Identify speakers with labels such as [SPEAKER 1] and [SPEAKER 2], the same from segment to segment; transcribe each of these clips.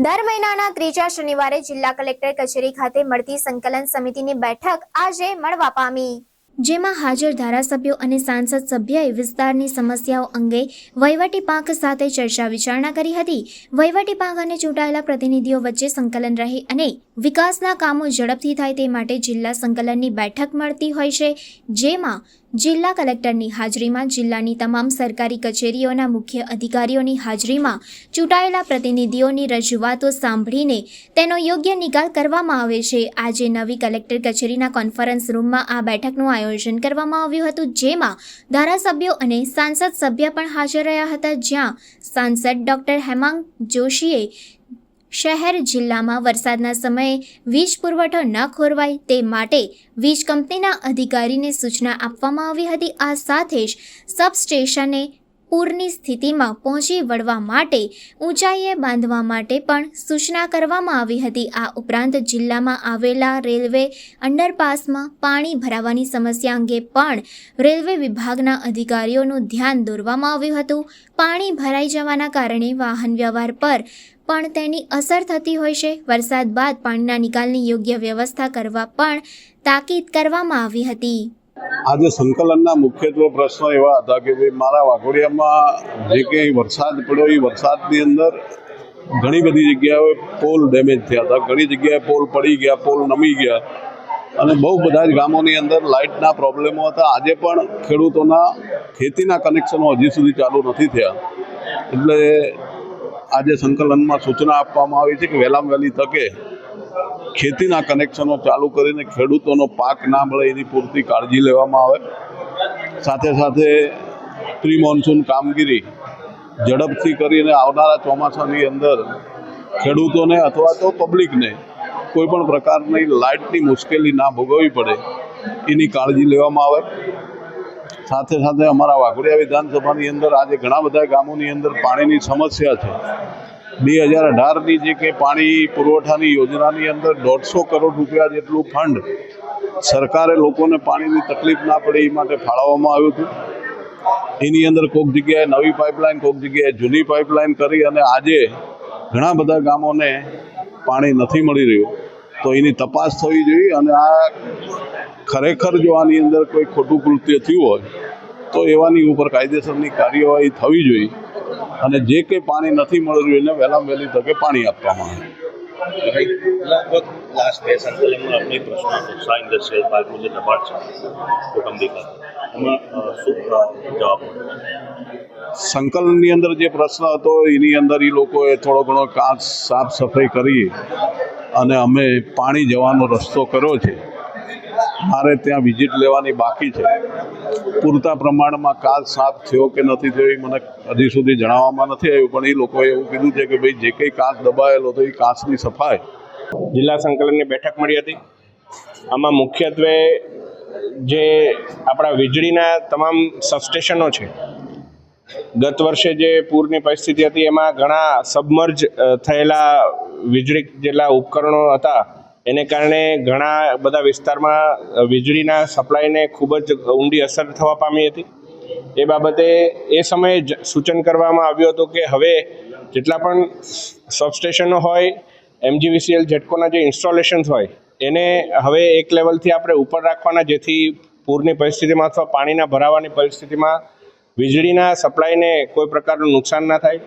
[SPEAKER 1] દર મહિનાના ત્રીજા શનિવારે જિલ્લા કલેક્ટર કચેરી ખાતે મળતી સંકલન સમિતિની બેઠક આજે મળવા પામી. જેમાં હાજર ધારાસભ્યો અને સાંસદ સભ્યએ વિસ્તારની સમસ્યાઓ અંગે વહીવટી પાંખ સાથે ચર્ચા વિચારણા કરી હતી. વહીવટી પાંખ અને ચૂંટાયેલા પ્રતિનિધિઓ વચ્ચે સંકલન રહે અને વિકાસના કામો ઝડપથી થાય તે માટે જિલ્લા સંકલનની બેઠક મળતી હોય છે, જેમાં જિલ્લા કલેક્ટરની હાજરીમાં જિલ્લાની તમામ સરકારી કચેરીઓના મુખ્ય અધિકારીઓની હાજરીમાં ચૂંટાયેલા પ્રતિનિધિઓની રજૂઆતો સાંભળીને તેનો યોગ્ય નિકાલ કરવામાં આવે છે. આજે નવી કલેક્ટર કચેરીના કોન્ફરન્સ રૂમમાં આ બેઠકનું આયોજન કરવામાં આવ્યું હતું, જેમાં ધારાસભ્યો અને સાંસદ સભ્ય પણ હાજર રહ્યા હતા, જ્યાં સાંસદ ડોક્ટર હેમાંગ જોશીએ શહેર જિલ્લામાં વરસાદના સમયે વીજ પુરવઠો ન ખોરવાય તે માટે વીજ કંપનીના અધિકારીને સૂચના આપવામાં આવી હતી. આ સાથે જ સબસ્ટેશને પૂરની સ્થિતિમાં પહોંચી વળવા માટે, ઊંચાઈએ બાંધવા માટે પણ સૂચના કરવામાં આવી હતી. આ ઉપરાંત જિલ્લામાં આવેલા રેલવે અંડરપાસમાં પાણી ભરાવાની સમસ્યા અંગે પણ રેલવે વિભાગના અધિકારીઓનું ધ્યાન દોરવામાં આવ્યું હતું. પાણી ભરાઈ જવાના કારણે વાહન વ્યવહાર પર પણ તેની અસર થતી હોય છે. વરસાદ બાદ પાણીના નિકાલની યોગ્ય વ્યવસ્થા કરવા પણ તાકીદ કરવામાં આવી હતી.
[SPEAKER 2] આજે સંકલનના મુખ્યત્વે પ્રશ્નો એવા હતા કે ભાઈ, મારા વાઘોડિયામાં જે કંઈ વરસાદ પડ્યો, એ વરસાદની અંદર ઘણી બધી જગ્યાએ પોલ ડેમેજ થયા હતા. ઘણી જગ્યાએ પોલ પડી ગયા, પોલ નમી ગયા. અને બહુ બધા જ ગામોની અંદર લાઇટના પ્રોબ્લેમો હતા. આજે પણ ખેડૂતોના ખેતીના કનેક્શનો હજી સુધી ચાલુ નથી થયા. એટલે આજે સંકલનમાં સૂચના આપવામાં આવી છે કે વહેલામાં વહેલી તકે ખેતીના કનેક્શનો ચાલુ કરીને ખેડૂતોનો પાક ના મળે એની પૂરતી કાળજી લેવામાં આવે. સાથે સાથે પ્રી મોન્સૂન કામગીરી ઝડપથી કરીને આવનારા ચોમાસાની અંદર ખેડૂતોને અથવા તો પબ્લિકને કોઈ પણ પ્રકારની લાઇટની મુશ્કેલી ના ભોગવવી પડે એની કાળજી લેવામાં આવે. સાથે સાથે અમારા વાઘોડિયા વિધાનસભાની અંદર આજે ઘણા બધા ગામોની અંદર પાણીની સમસ્યા છે. બે હજાર અઢારની જે કે પાણી પુરવઠાની યોજનાની અંદર દોઢસો કરોડ રૂપિયા જેટલું ફંડ સરકારે લોકોને પાણીની તકલીફ ના પડે એ માટે ફાળવવામાં આવ્યું હતું. એની અંદર કોઈક જગ્યાએ નવી પાઇપલાઇન, કોઈક જગ્યાએ જૂની પાઇપલાઇન કરી અને આજે ઘણા બધા ગામોને પાણી નથી મળી રહ્યું. તો એની તપાસ થવી જોઈએ અને આ ખરેખર જો આની અંદર કોઈ ખોટું કૃત્ય થયું હોય, તો એવાની ઉપર કાયદેસરની કાર્યવાહી થવી જોઈએ. અને જે કંઈ પાણી નથી મળી રહ્યું એને વહેલામાં વહેલી તકે પાણી આપવામાં આવે.
[SPEAKER 3] લગભગ લાસ્ટ બે સંકલનમાં આપણે પ્રશ્ન હતો. ઇન્ડસ્ટ્રીયલ પાર્કનું જે દબાણ છે કુટુંબી ખાતે એમાં શું જવાબ
[SPEAKER 2] સંકલનની અંદર જે પ્રશ્ન હતો એની અંદર એ લોકોએ થોડો ઘણો કાચ સાફ સફાઈ કરી અને અમે પાણી જવાનો રસ્તો કર્યો છે. મારે ત્યાં વિઝિટ લેવાની બાકી છે. પૂરતા પ્રમાણમાં કાચ સાફ થયો કે નથી થયો એ મને હજી સુધી જણાવવામાં નથી આવ્યું, પણ એ લોકોએ એવું કીધું છે કે ભાઈ જે કંઈ કાચ દબાયેલો હતો એ કાચની સફાઈ.
[SPEAKER 4] જિલ્લા સંકલનની બેઠક મળી હતી. આમાં મુખ્યત્વે જે આપણા વીજળીના તમામ સબસ્ટેશનો છે, ગત વર્ષે જે પૂરની પરિસ્થિતિ હતી, એમાં ઘણા સબમર્જ થયેલા વીજળી જેટલા ઉપકરણો હતા એને કારણે ઘણા બધા વિસ્તારમાં વીજળીના સપ્લાયને ખૂબ જ ઊંડી અસર થવા પામી હતી. એ બાબતે એ સમયે જ સૂચન કરવામાં આવ્યું હતું કે હવે જેટલા પણ સબસ્ટેશનો હોય, એમજીવીસીએલ જેટકોના જે ઇન્સ્ટોલેશન્સ હોય, એને હવે એક લેવલથી આપણે ઉપર રાખવાના, જેથી પૂરની પરિસ્થિતિમાં અથવા પાણીના ભરાવાની પરિસ્થિતિમાં વીજળીના સપ્લાયને કોઈ પ્રકારનું નુકસાન ના થાય.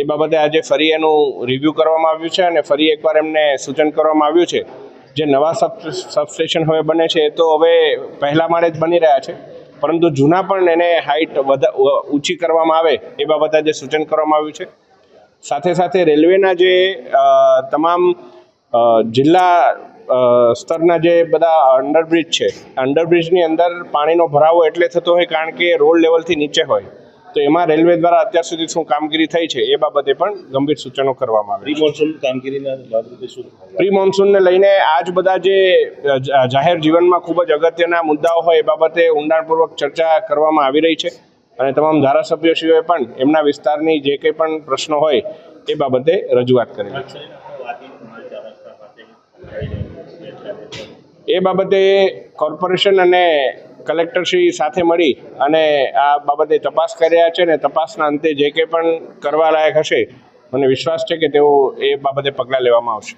[SPEAKER 4] એ બાબતે આજે ફરી એનું રિવ્યૂ કરવામાં આવ્યું છે અને ફરી એકવાર એમને સૂચન કરવામાં આવ્યું છે. જે નવા સબ સબસ્ટેશન હવે બને છે એ તો હવે પહેલા માળે જ બની રહ્યા છે. પરંતુ જૂના પણ એને હાઇટ વધા ઊંચી કરવામાં આવે એ બાબતે આજે સૂચન કરવામાં આવ્યું છે. સાથે સાથે રેલવેના જે તમામ જિલ્લા સ્તરના જે બધા અંડરબ્રિજ છે અંડરબ્રિજની અંદર પાણીનો ભરાવો એટલે થતો હોય કારણ કે રોડ લેવલથી નીચે હોય. તો એમાં રેલવે દ્વારા અત્યાર સુધી શું કામગીરી થઈ છે એ બાબતે પણ ગંભીર સૂચનો કરવામાં આવે
[SPEAKER 3] પ્રી મોન્સૂન કામગીરીના ભાગરૂપે શું
[SPEAKER 4] પ્રી મોન્સૂનને લઈને આજ બધા જે જાહેર જીવનમાં ખૂબ જ અગત્યના મુદ્દાઓ હોય એ બાબતે ઊંડાણપૂર્વક ચર્ચા કરવામાં આવી રહી છે અને તમામ ધારાસભ્યશ્રીઓએ પણ એમના વિસ્તારની જે કંઈ પણ પ્રશ્નો હોય એ બાબતે રજૂઆત કરી છે. એ બાબતે કોર્પોરેશન અને કલેક્ટરશ્રી સાથે મળી અને આ બાબતે તપાસ કર્યા છે અને તપાસના અંતે જે કંઈ પણ કરવા લાયક હશે, મને વિશ્વાસ છે કે તેઓ એ બાબતે પગલાં લેવામાં આવશે.